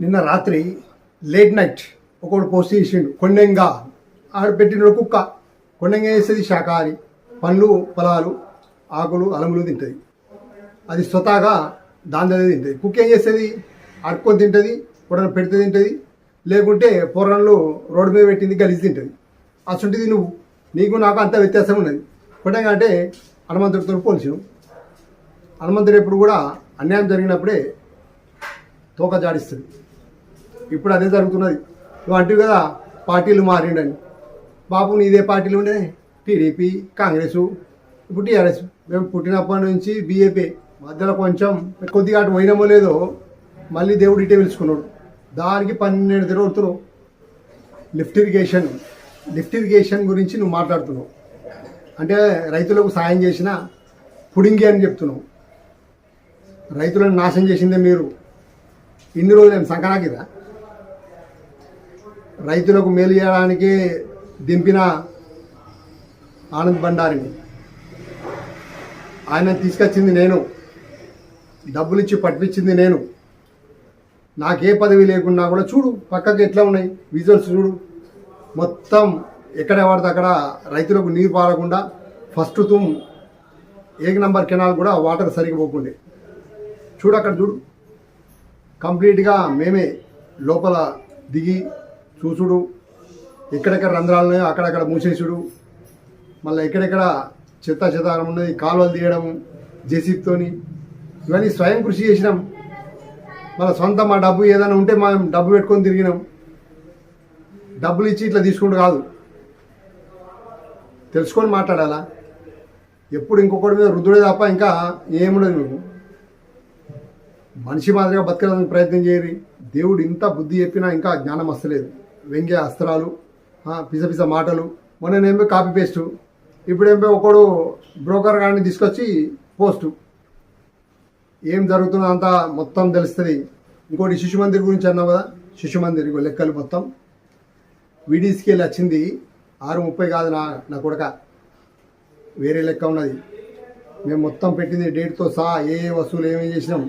నిన్న రాత్రి late night ఒకడు పోస్ట్ చేసిండు. కొండెంగా ఆడ పెట్టిన కుక్క. కొండంగా వేసేది శాకాహారి. పండ్లు పొలాలు ఆకులు అలములు తింటుంది. అది స్వతహాగా దాని తింటుంది. కుక్క ఏం చేస్తుంది? అడుక్కొని తింటుంది పొడన పెడితే తింటుంది. లేకుంటే పొరణలు రోడ్డు మీద పెట్టింది గలిసి తింటుంది. అసలుంటిది నువ్వు. నీకు నాకు అంత వ్యత్యాసం ఉన్నది. కొండంగా అంటే హనుమంతుడితో పోల్చాను. హనుమంతుడు ఎప్పుడు కూడా అన్యాయం జరిగినప్పుడే తోక జాడిస్తుంది. ఇప్పుడు అదే జరుగుతున్నది. నువ్వు అంటివి కదా పార్టీలు మారిండని. బాబు నీదే పార్టీలు ఉండే. టీడీపీ కాంగ్రెస్ ఇప్పుడు టీఆర్ఎస్. మేము పుట్టినప్పటి నుంచి బీఏపీ మధ్యలో కొంచెం కొద్దిగా అటు పోయినామో లేదో మళ్ళీ దేవుడు ఇటే పిలుచుకున్నాడు. దానికి పన్నెండు తిరుగుతున్నావు లిఫ్ట్ ఇరిగేషన్. లిఫ్ట్ ఇరిగేషన్ గురించి నువ్వు మాట్లాడుతున్నావు. అంటే రైతులకు సాయం చేసిన పుడింగి అని చెప్తున్నావు. రైతులను నాశనం చేసిందే మీరు. ఇన్ని రోజులు ఏం సంక్రాంతిదా? రైతులకు మేలు చేయడానికి దింపిన ఆనంద్ బండారిని ఆయన తీసుకొచ్చింది నేను. డబ్బులు ఇచ్చి పట్టించింది నేను. నాకే పదవి లేకున్నా కూడా చూడు పక్కకి ఎట్లా ఉన్నాయి విజువల్స్ చూడు. మొత్తం ఎక్కడ పడితే అక్కడ రైతులకు నీరు పారకుండా ఫస్ట్ తుమ్ ఏక నంబర్ కెనాల్ కూడా వాటర్ సరిగ్గా పోకుండే. చూడు అక్కడ చూడు. కంప్లీట్గా మేమే లోపల దిగి చూసుడు. ఎక్కడెక్కడ రంధ్రాలు ఉన్నాయో అక్కడక్కడ మూసేసుడు. మళ్ళీ ఎక్కడెక్కడ చెత్త చెదారం ఉన్నది కాలువలు తీయడం జెసిప్తోని ఇవన్నీ స్వయం కృషి చేసినాం. మళ్ళీ సొంత మా డబ్బు ఏదైనా ఉంటే మనం డబ్బు పెట్టుకొని తిరిగినాం. డబ్బులు ఇచ్చి ఇట్లా తీసుకుంటూ కాదు. తెలుసుకొని మాట్లాడాలా? ఎప్పుడు ఇంకొకటి మీద రుద్దుడే తప్ప ఇంకా ఏముండదు నువ్వు మనిషి మాదిరిగా బతకడానికి ప్రయత్నం చేయరు. దేవుడు ఇంత బుద్ధి చెప్పినా ఇంకా జ్ఞానం వస్తలేదు. వ్యంగ్య అస్త్రాలు ఆ, పిస పిస మాటలు మొన్ననేమో కాపీ పేస్టు ఇప్పుడేమో ఒకడు బ్రోకర్ గారిని తీసుకొచ్చి పోస్టు ఏం జరుగుతుందో అంతా మొత్తం తెలుస్తుంది. ఇంకోటి శిశు మందిర్ గురించి అన్నావు కదా శిశు మందిర్ లెక్కలు మొత్తం. వీడీస్కి వెళ్ళి వచ్చింది ఆరు ముప్పై కాదు నా నా కొడక. వేరే లెక్క ఉన్నది. మేము మొత్తం పెట్టింది డేట్తో సహా ఏ ఏ వస్తువులు ఏమేమి చేసినాం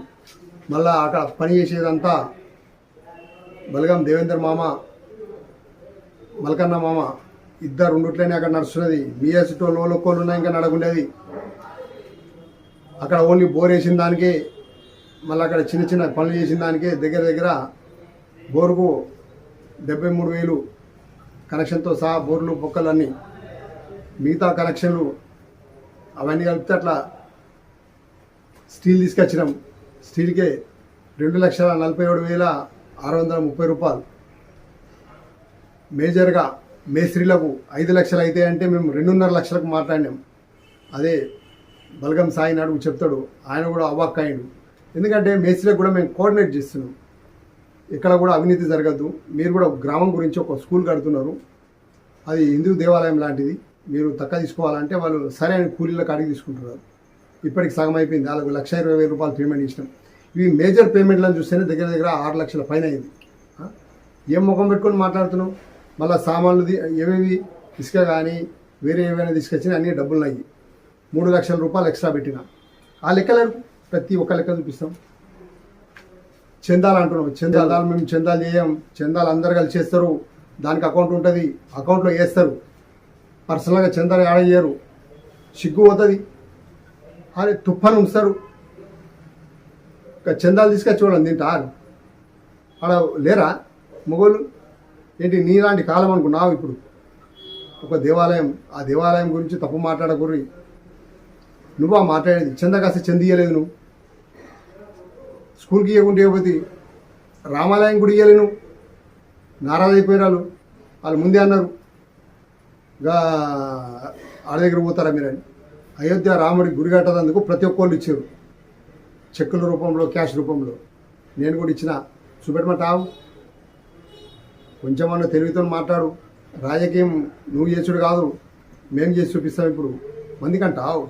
మళ్ళీ అక్కడ పని చేసేదంతా బలగం దేవేందర్ మామ మలకన్న మామ ఇద్దరు రెండుట్లనే అక్కడ నడుస్తున్నది. బిఎస్ టోల్ లోకోలు ఉన్నా ఇంకా నడకుండేది అక్కడ ఓన్లీ బోర్ వేసిన దానికే మళ్ళీ అక్కడ చిన్న చిన్న పనులు చేసిన దానికే దగ్గర దగ్గర బోరుకు డెబ్బై మూడు వేలు కనెక్షన్తో సహా బోర్లు బొక్కలు అన్నీ మిగతా కనెక్షన్లు అవన్నీ కలిపితే అట్లా స్టీల్ తీసుకొచ్చినాం. స్టీల్కే రెండు లక్షల నలభై ఏడు వేల ఆరు వందల ముప్పై రూపాయలు. మేజర్గా మేస్త్రీలకు ఐదు లక్షలు అయితే అంటే మేము రెండున్నర లక్షలకు మాట్లాడినాం. అదే బలగం సాయి నాడు చెప్తాడు ఆయన కూడా అవాక్ అయ్యాడు. ఎందుకంటే మేస్త్రీలకు కూడా మేము కోఆర్డినేట్ చేస్తున్నాం. ఇక్కడ కూడా అవినీతి జరగద్దు. మీరు కూడా గ్రామం గురించి ఒక స్కూల్ కడుతున్నారు. అది హిందూ దేవాలయం లాంటిది. మీరు తక్కువ తీసుకోవాలంటే వాళ్ళు సరైన కూలీలకు అడిగి తీసుకుంటున్నారు. ఇప్పటికి సగం అయిపోయింది. వాళ్ళకు లక్ష ఇరవై వేల రూపాయలు పేమెంట్ ఇచ్చినాం. ఇవి మేజర్ పేమెంట్లను చూస్తేనే దగ్గర దగ్గర ఆరు లక్షల పైన అయింది. ఏం ముఖం పెట్టుకొని మాట్లాడుతున్నావు? మళ్ళీ సామాన్లు ఏవేవి ఇసుక కానీ వేరే ఏవైనా తీసుకొచ్చినా అన్ని డబ్బులు అయ్యి మూడు లక్షల రూపాయలు ఎక్స్ట్రా పెట్టిన. ఆ లెక్కలు ప్రతి ఒక్క లెక్క చూపిస్తాం. చందాలు అంటున్నాం. చందాలు మేము చందాలు చేయం. చందాలు అందరు కలిసి చేస్తారు. దానికి అకౌంట్ ఉంటుంది. అకౌంట్లో వేస్తారు పర్సనల్గా చందాలు యాడ్ చేయరు. సిగ్గు పోతుంది. అరే తుఫాను ఉంచుతారు. ఇంకా చందాలు తీసుకొచ్చి చూడండి తింటారు ఆడ లేరా? మొగోళ్ళు? ఏంటి నీలాంటి కాలం అనుకున్నావు ఇప్పుడు? ఒక దేవాలయం ఆ దేవాలయం గురించి తప్పు మాట్లాడకూరి నువ్వు ఆ మాట్లాడేది? చంద కాస్త చెందియలేదు నువ్వు. స్కూల్కి ఇవ్వకుంటే ఇవ్వకపోతే రామాలయం గుడి ఇవ్వలేను నువ్వు నారాజ్ వాళ్ళు ముందే అన్నారు. ఇంకా ఆడ దగ్గర పోతారా మీరని అయోధ్య రాముడి గుడి కట్టదందుకు ప్రతి ఒక్కళ్ళు ఇచ్చారు. చెక్కుల రూపంలో క్యాష్ రూపంలో. నేను కూడా ఇచ్చిన. చూపెట్టమంటావు? కొంచెమన్నా తెలివితో మాట్లాడు. రాజకీయం నువ్వు చేసుడు కాదు మేము చేసి చూపిస్తాం ఇప్పుడు. మందికంటావు?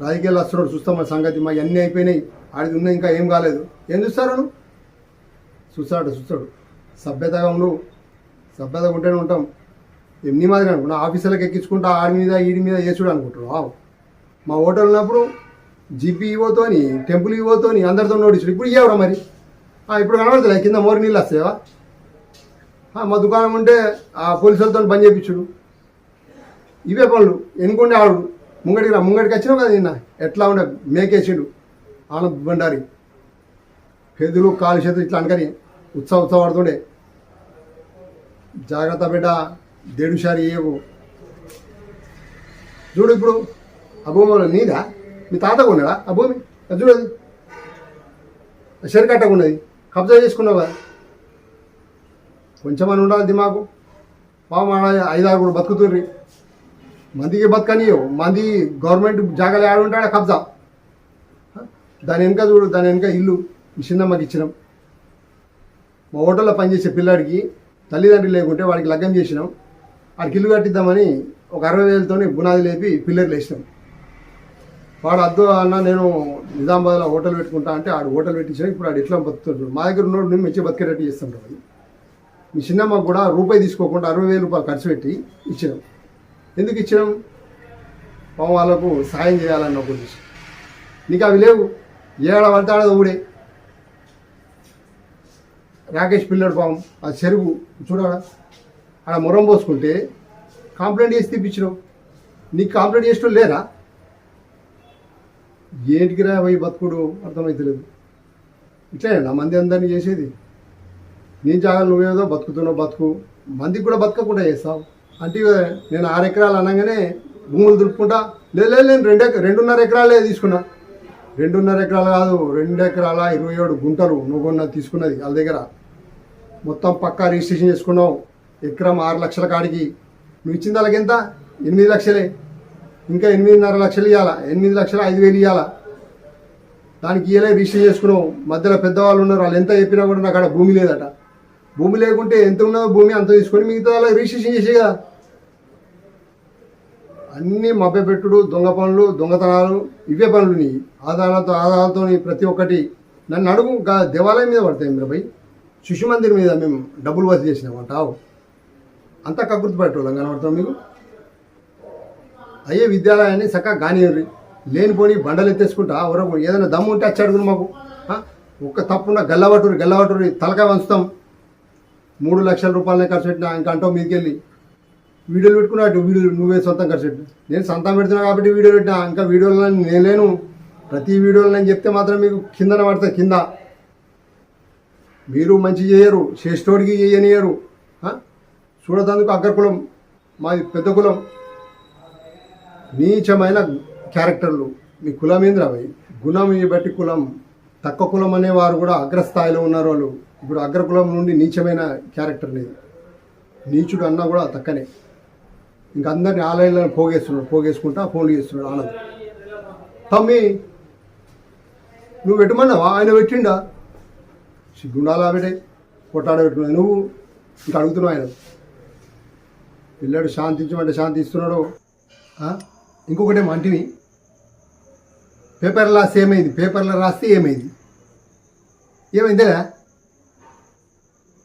రాజకీయాలు వస్తున్నాడు చూస్తాం మా సంగతి మా అన్నీ అయిపోయినాయి. ఆడిది ఉన్నాయి ఇంకా ఏం కాలేదు. ఏం చూస్తారు నువ్వు? చూస్తాడు చూస్తాడు. సభ్యతగా ఉండు. సభ్యతగా ఉంటేనే ఉంటాం. ఎన్ని మాదిరి అనుకున్నా ఆఫీసులకు ఎక్కించుకుంటా ఆడి మీద ఈడి మీద చేసుడు అనుకుంటున్నావు మా హోటల్ ఉన్నప్పుడు జీపీ ఇవ్వతోని టెంపుల్ ఇవ్వతోని అందరితో నోటీసుడు ఇప్పుడు ఇవ్వరా మరి. ఆ, ఇప్పుడు కనబడతలే? కింద మోరు నీళ్ళు వస్తాయా? మా దుకాణం ఉంటే ఆ పోలీసులతో బంద్ చేయించుడు ఇవే పనులు. ఎన్నుకుంటే ఆడు. ముంగడికి రా. ముంగడికి వచ్చినావు కదా నిన్న. ఎట్లా ఉండే? మేకేసిండు. ఆనంద బండారి. పెదులు కాలు చేతులు ఇట్లా అనుకని ఉత్సవ ఉత్సవ పడుతుండే జాగ్రత్త బిడ్డ దేడుసారి ఏవు చూడు ఇప్పుడు ఆ భూమి నీదా? మీ తాతగా ఉన్నాడా ఆ భూమి? అది చూడు ఉన్నది. కబ్జా చేసుకున్నావు? కదా కొంచెమని ఉండాలి దిమాకు పాపం ఆరు ఐదారుగురు బతుకుతుర్రి. మందికి బతకని మంది గవర్నమెంట్ జాగాలు ఆడ ఉంటాడు కబ్జా? దాని వెనుక చూడు దాని వెనుక ఇల్లు. చిన్నమ్మకి ఇచ్చినాం. మా హోటల్లో పనిచేసే పిల్లాడికి తల్లిదండ్రులు లేకుంటే వాడికి లగ్గం చేసినాం. వాడికి ఇల్లు కట్టిద్దామని ఒక అరవై వేలతోనే బునాది లేపి పిల్లర్లు వేసినాం. వాడు అద్దు అన్న నేను నిజామాబాద్లో హోటల్ పెట్టుకుంటా అంటే ఆడు హోటల్ పెట్టించిన ఇప్పుడు ఆడు ఎట్లా బతుకుతున్నాడు మా దగ్గర ఉన్నోడు మేము మంచి బతికేటట్టు చేస్తుంటాడు. మీ చిన్నమ్మకు కూడా రూపాయి తీసుకోకుండా అరవై వేల రూపాయలు ఖర్చు పెట్టి ఇచ్చినాం. ఎందుకు ఇచ్చినాం? పాపం వాళ్ళకు సాయం చేయాలన్న ఒక ఉద్దేశం. నీకు అవి లేవు. ఏడ పడతాడో ఊడే రాకేష్ పిల్లడు పాపం ఆ చెరువు చూడడా ఆడ మొరం పోసుకుంటే కంప్లైంట్ చేసి తెప్పించినావు నీకు కంప్లైంట్ చేసిన లేరా? ఏంటికి రా పోయి బతుకుడు? అర్థమవుతలేదు ఇట్లా నా మంది అందరినీ చేసేది. నీ జాగాలు నువ్వేదో బతుకుతున్నావు బతుకు. మందికి కూడా బతకకుండా చేస్తావు. అంటే నేను ఆరు ఎకరాలు అనగానే భూములు దులుపుకుంటా. లేదు లేదు నేను రెండు రెండున్నర ఎకరాలే తీసుకున్నా. రెండున్నర ఎకరాలు కాదు రెండు ఎకరాల ఇరవై ఏడు గుంటలు నువ్వు కొన్న తీసుకున్నది వాళ్ళ దగ్గర. మొత్తం పక్కా రిజిస్ట్రేషన్ చేసుకున్నావు. ఎకరం ఆరు లక్షల కాడికి. నువ్వు ఇచ్చిన దానికి ఎంత? ఎనిమిది లక్షలే. ఇంకా ఎనిమిదిన్నర లక్షలు ఇవ్వాలా ఎనిమిది లక్షలు ఐదు వేలు ఇవ్వాలా దానికి ఇవ్వలే రిజిస్టర్ చేసుకున్నావు. మధ్యలో పెద్దవాళ్ళు ఉన్నారు వాళ్ళు ఎంత చెప్పినా కూడా నాకు అక్కడ భూమి లేదట. భూమి లేకుంటే ఎంత ఉన్నదో భూమి అంత తీసుకొని మిగతా అలా రిజిస్ట్రేషన్ చేసేగా. కదా అన్నీ మభ్యపెట్టుడు దొంగ పనులు దొంగతనాలు ఇవే పనులు నీ ఆధారాలతో ఆధారాలతో ప్రతి ఒక్కటి. నన్ను అడుగు దేవాలయం మీద పడతాయి మీరు పోయి శిశు మందిర్ మీద మేము డబ్బులు వసూలు చేసినామంటావు అంతా కకృతి పెట్టోళ్ళం కనబడతాం మీకు? అయ్యే విద్యాలయాన్ని చక్కగా కానివ్వరు లేనిపోని బండలు ఎత్తేసుకుంటా ఎవరో ఏదైనా దమ్ము ఉంటే వచ్చి అడుగును మాకు. ఒక్క తప్పున గల్లవటూరి గల్లవటూరి తలకాయ వంచుతాం. మూడు లక్షల రూపాయలనే ఖర్చు పెట్టినా ఇంకా అంటావు మీదకి వెళ్ళి వీడియోలు పెట్టుకున్నట్టు వీడియోలు నువ్వే సొంతం ఖర్చు పెట్టు. నేను సొంతం పెడుతున్నా కాబట్టి వీడియో పెట్టినా ఇంకా వీడియోలో నేను లేను. ప్రతి వీడియోలో నేను చెప్తే మాత్రం మీకు కిందన పడుతుంది కింద. మీరు మంచి చేయరు శ్రేష్ఠోడికి చేయనియరు. చూడతందుకు చూడటానికి అగ్ర కులం మాది పెద్ద కులం. నీచమైన క్యారెక్టర్లు. మీ కులమేంద్ర అవి గుణం బట్టి కులం. తక్కువ కులం అనేవారు కూడా అగ్రస్థాయిలో ఉన్నారు వాళ్ళు. ఇప్పుడు అగ్రకులం నుండి నీచమైన క్యారెక్టర్ నీది నీచుడు అన్నా కూడా తక్కనే. ఇంక అందరిని ఆలయాలను పోగేస్తున్నాడు పోగేసుకుంటా ఫోన్లు చేస్తున్నాడు ఆనంద్. తమ్మి నువ్వు పెట్టమన్నావా ఆయన పెట్టిండా? సిగ్గుండాలా ఆవిడే? కొట్టాడ పెట్టుకున్నావు నువ్వు? ఇంకా అడుగుతున్నావు ఆయన. పిల్లాడు శాంతించమంటే శాంతి ఇస్తున్నాడు ఆ? ఇంకొకటి మంటివి పేపర్లో రాస్తే ఏమైంది పేపర్లో రాస్తే ఏమైంది? ఏమైందిరా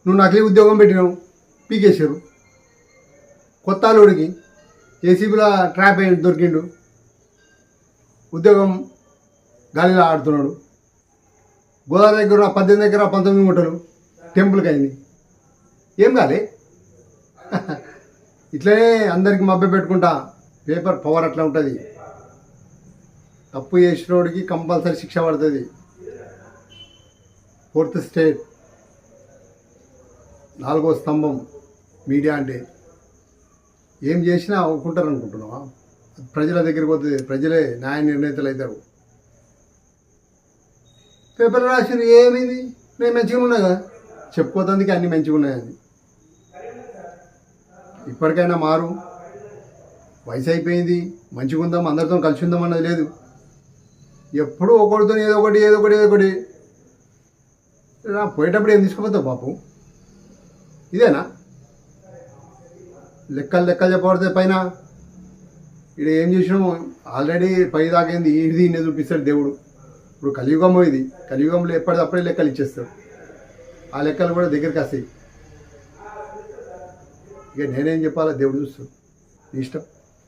నువ్వు నకిలీ ఉద్యోగం పెట్టినావు. పీకేశారు. కొత్త అల్లుడికి ఏసీబీలో ట్రాప్ అయ్యి దొరికిండు. ఉద్యోగం గాలిలో ఆడుతున్నాడు. గోదావరి దగ్గర పద్దెనిమిది దగ్గర పంతొమ్మిది గుంటలు టెంపుల్కి అయింది. ఏం కాలే? ఇట్లనే అందరికి మభ్య పెట్టుకుంటా. పేపర్ పవర్ అట్లా ఉంటుంది. తప్పు చేసినోడికి కంపల్సరీ శిక్ష పడుతుంది. Fourth state. నాలుగో స్తంభం మీడియా అంటే ఏం చేసినా ఒప్పుకుంటారు అనుకుంటున్నావా ప్రజల దగ్గరికి పోతుంది ప్రజలే న్యాయ నిర్ణేతలు అవుతారు. పేపర్లు రాసింది ఏమైంది? నేను మంచిగా ఉన్నా కదా? చెప్పుకోతందుకు అన్ని మంచిగా ఉన్నాయని. ఇప్పటికైనా మారు. వయసు అయిపోయింది మంచిగా ఉందాం అందరితో కలిసి ఉందాం అన్నది లేదు. ఎప్పుడూ ఒకటితో ఏదో ఒకటి ఏదో ఒకటి ఏదో ఒకటి. రా, పోయేటప్పుడు ఏం తీసుకుపోతావు పాపం ఇదేనా? లెక్కలు లెక్కలు చెప్పబడితే పైన. ఇక్కడ ఏం చేసినాము ఆల్రెడీ పై దాకైంది ఇది ఇన్నే చూపిస్తాడు దేవుడు. ఇప్పుడు కలియుగం ఇది. కలియుగంలో ఎప్పటికప్పుడే లెక్కలు ఇచ్చేస్తాడు. ఆ లెక్కలు కూడా దగ్గరికి వస్తాయి. ఇక నేనేం చెప్పాలో దేవుడు చూస్తాడు. నీ ఇష్టం?